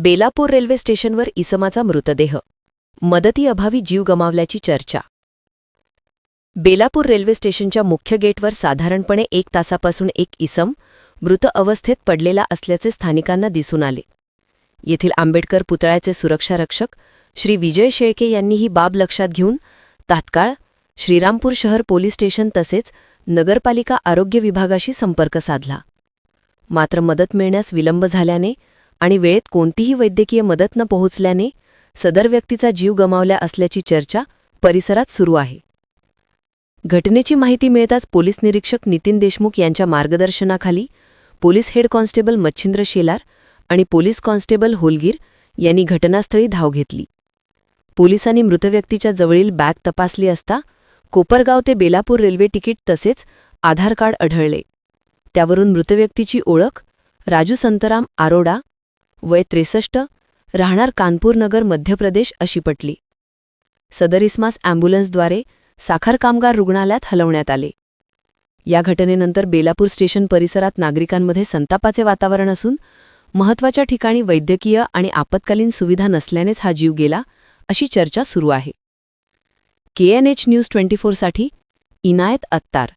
Belapur railway स्टेशनवर इसमाचा मृतदेह. मदतीअभावी जीव गमावल्याची चर्चा. बेलापूर रेल्वे स्टेशनच्या मुख्य गेटवर साधारणपणे एक तासापासून एक इसम मृत अवस्थेत पडलेला असल्याचे स्थानिकांना दिसून आले. येथील आंबेडकर पुतळ्याचे सुरक्षारक्षक श्री विजय शेळके यांनी ही बाब लक्षात घेऊन तात्काळ श्रीरामपूर शहर पोलीस स्टेशन तसेच नगरपालिका आरोग्य विभागाशी संपर्क साधला. मात्र मदत मिळण्यास विलंब झाल्याने आणि वेळेत कोणतीही वैद्यकीय मदत न पोहोचल्याने सदर व्यक्तीचा जीव गमावल्या असल्याची चर्चा परिसरात सुरू आहे. घटनेची माहिती मिळताच पोलीस निरीक्षक नितीन देशमुख यांच्या मार्गदर्शनाखाली police head constable Machhindra Shelar आणि पोलीस कॉन्स्टेबल होलगीर यांनी घटनास्थळी धाव घेतली. पोलिसांनी मृत व्यक्तीच्या जवळील बॅग तपासली असता कोपरगाव ते बेलापूर रेल्वे तिकीट तसेच आधार कार्ड आढळले. त्यावरून मृत व्यक्तीची ओळख राजू संतराम आरोडा वय त्रेसष्ट राहणार कानपूर नगर मध्य प्रदेश अशी पटली. सदर इस्मास अँब्युलन्सद्वारे साखर कामगार रुग्णालयात हलवण्यात आले. या घटनेनंतर बेलापूर स्टेशन परिसरात नागरिकांमध्ये संतापाचे वातावरण असून महत्त्वाच्या ठिकाणी वैद्यकीय आणि आपत्कालीन सुविधा नसल्यानेच हा जीव गेला अशी चर्चा सुरू आहे. केएनएच न्यूज ट्वेंटी फोरसाठी इनायत अत्तार